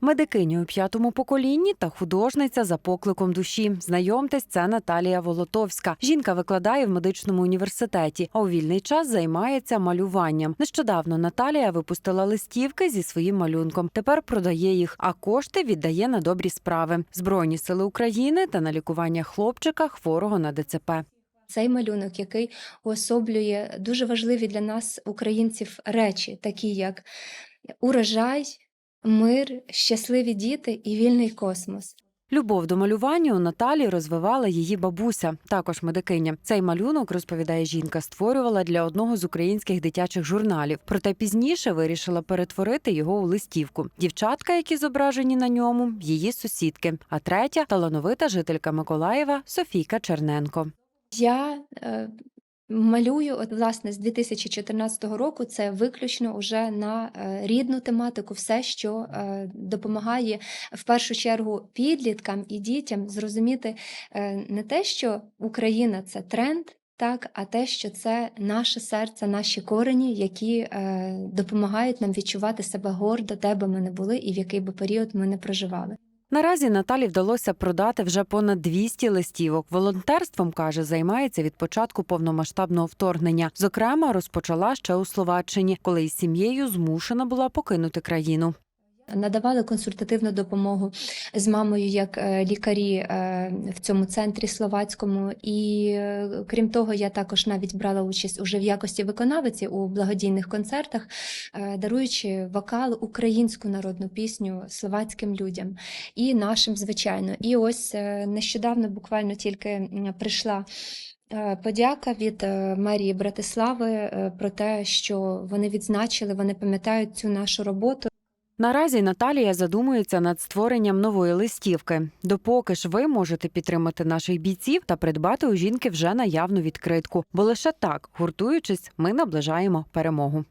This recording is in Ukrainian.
Медикиня у п'ятому поколінні та художниця за покликом душі. Знайомтесь, це Наталія Волотовська. Жінка викладає в медичному університеті, а у вільний час займається малюванням. Нещодавно Наталія випустила листівки зі своїм малюнком. Тепер продає їх, а кошти віддає на добрі справи, збройні сили України та на лікування хлопчика хворого на ДЦП. Цей малюнок, який уособлює дуже важливі для нас, українців, речі, такі як урожай, мир, щасливі діти і вільний космос. Любов до малювання у Наталі розвивала її бабуся, також медикиня. Цей малюнок, розповідає жінка, створювала для одного з українських дитячих журналів. Проте пізніше вирішила перетворити його у листівку. Дівчатка, які зображені на ньому, її сусідки. А третя талановита жителька Миколаєва Софійка Черненко. Я е, малюю, от, власне, з 2014 року це виключно уже на е, рідну тематику, все, що е, допомагає в першу чергу підліткам і дітям зрозуміти е, не те, що Україна це тренд. Так, а те, що це наше серце, наші корені, які е, допомагають нам відчувати себе гордо, де би ми не були і в який би період ми не проживали. Наразі Наталі вдалося продати вже понад 200 листівок. Волонтерством каже, займається від початку повномасштабного вторгнення. Зокрема, розпочала ще у Словаччині, коли із сім'єю змушена була покинути країну. Надавали консультативну допомогу з мамою як е, лікарі е, в цьому центрі словацькому. І е, крім того, я також навіть брала участь уже в якості виконавиці у благодійних концертах, даруючи вокал українську народну пісню словацьким людям і нашим, звичайно. І ось нещодавно буквально тільки прийшла. Подяка від мерії Братислави про те, що вони відзначили, вони пам'ятають цю нашу роботу. Наразі Наталія задумується над створенням нової листівки. Допоки ж ви можете підтримати наших бійців та придбати у жінки вже наявну відкритку, бо лише так, гуртуючись, ми наближаємо перемогу.